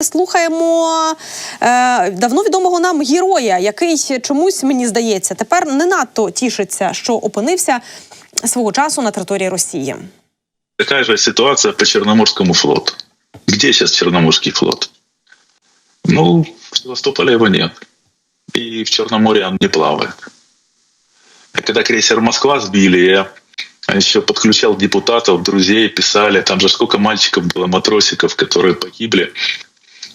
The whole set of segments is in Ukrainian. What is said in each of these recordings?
Слухаємо е, давно відомого нам героя, який чомусь мені здається тепер не надто тішиться, що опинився свого часу на території Росії. Такая же ситуация по Черноморскому флоту. Где сейчас Черноморский флот? Ну, в Севастополе его нет. И в Черном море он не плавает. А когда крейсер «Москва» сбили, я еще подключал депутатов, друзей, писали. Там же сколько мальчиков было, матросиков, которые погибли.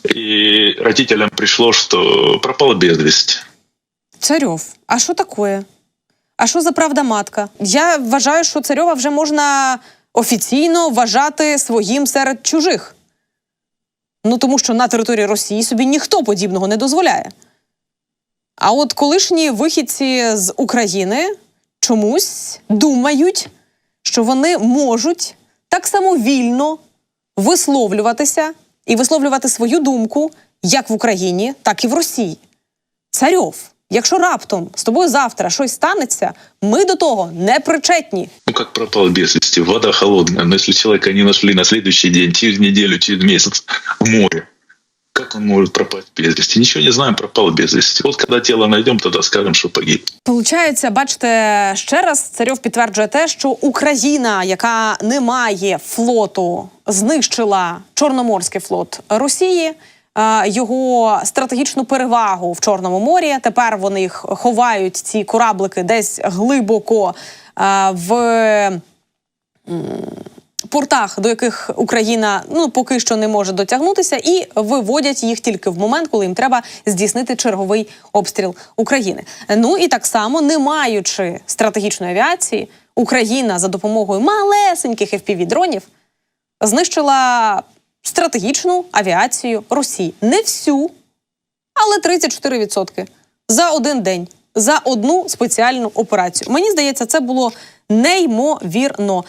И родителям пришло, что пропал без вести. Царьов, а що таке? А що за правда матка? Я вважаю, що царьова вже можна офіційно вважати своїм серед чужих. Ну тому що на території Росії собі ніхто подібного не дозволяє. А от колишні вихідці з України чомусь думають, що вони можуть так само вільно висловлюватися і висловлювати свою думку як в Україні, так і в Росії. Царьов, якщо раптом з тобою завтра щось станеться, ми до того не причетні. Ну, як пропал без вести? Вода холодна. Ну, якщо человека не нашли на следующий день, через неділю, через місяць в море, как он может пропасть без вести? Ничего не знаем, пропал без вести. Вот когда тело найдем, тогда скажем, что погиб. Получається, бачите, ще раз царьов підтверджує те, що Україна, яка не має флоту, знищила Чорноморський флот Росії. е, Його стратегічну перевагу в Чорному морі. Тепер вони ховають ці кораблики десь глибоко е, в портах, до яких Україна ну поки що не може дотягнутися, і виводять їх тільки в момент, коли їм треба здійснити черговий обстріл України. Ну і так само, не маючи стратегічної авіації, Україна за допомогою малесеньких fpv дронів знищила стратегічну авіацію Росії. Не всю, але 34% за один день, за одну спеціальну операцію. Мені здається, це було неймовірно.